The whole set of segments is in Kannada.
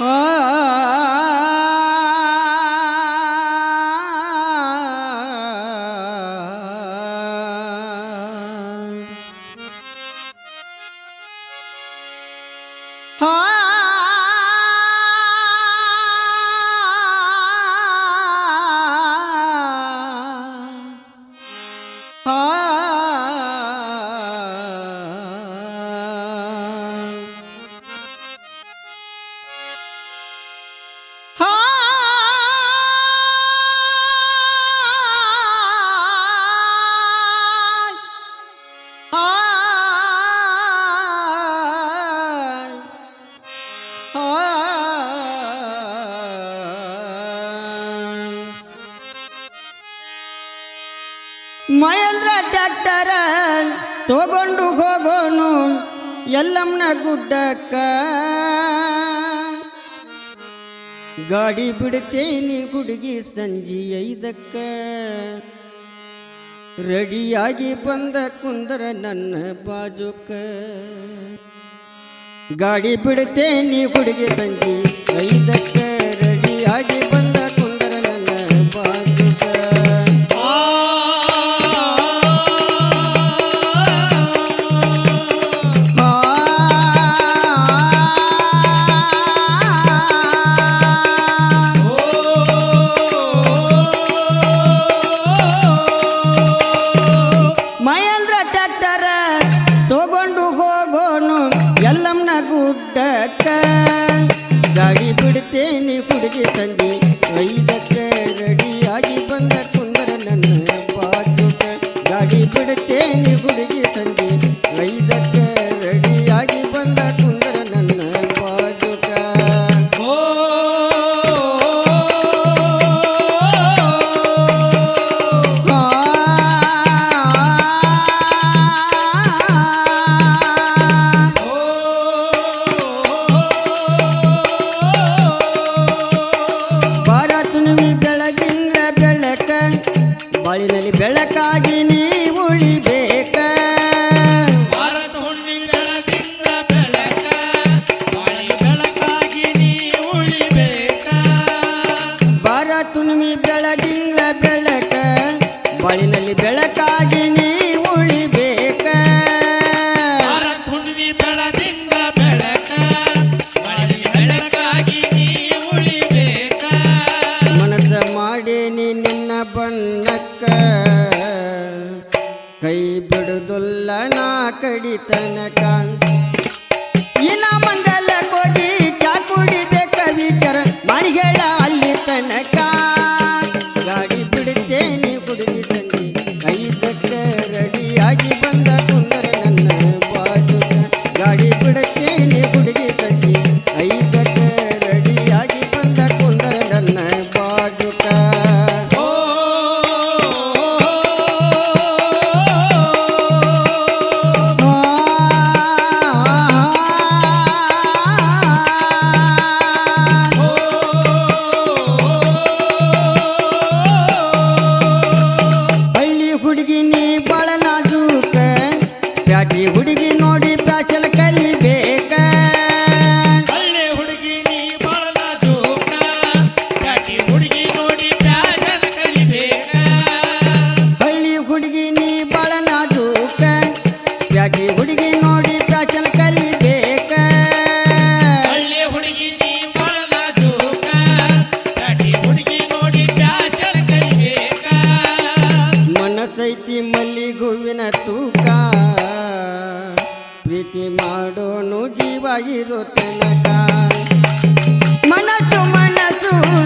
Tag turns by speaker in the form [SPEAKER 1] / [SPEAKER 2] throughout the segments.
[SPEAKER 1] ಆ ಮಹೇಂದ್ರ ಟ್ಯಾಕ್ಟರ ತಗೊಂಡು ಹೋಗೋನು ಎಲ್ಲಮ್ಮನ ಗುಡ್ಡಕ್ಕ. ಗಾಡಿ ಬಿಡ್ತೇನಿ ಹುಡುಗಿ ಸಂಜೆ ಐದಕ್ಕ. ರೆಡಿಯಾಗಿ ಬಂದ ಕುಂದರ ನನ್ನ ಬಾಜುಕ ಗಾಡಿ ಬಿಡ್ತೇನಿ ಹುಡುಗಿ ಸಂಜೆ ಐದಕ್ಕ. ರೆಡಿಯಾಗಿ ಬಂದ 住的日子。തൊടുകിൻ गोतन काय? मन चुमन चूर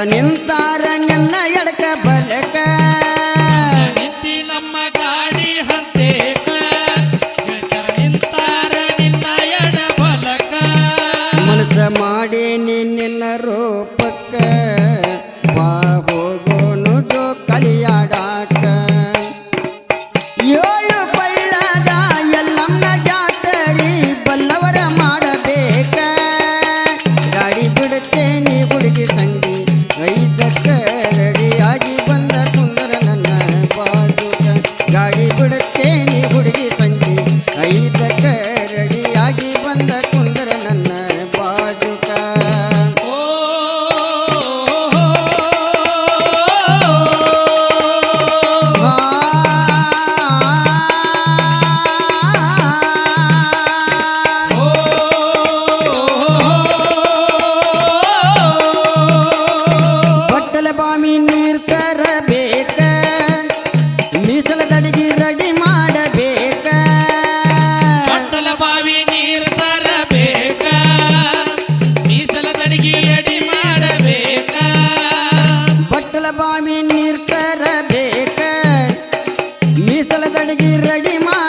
[SPEAKER 1] ಬಂದ ನಿಂತಿ அடி மா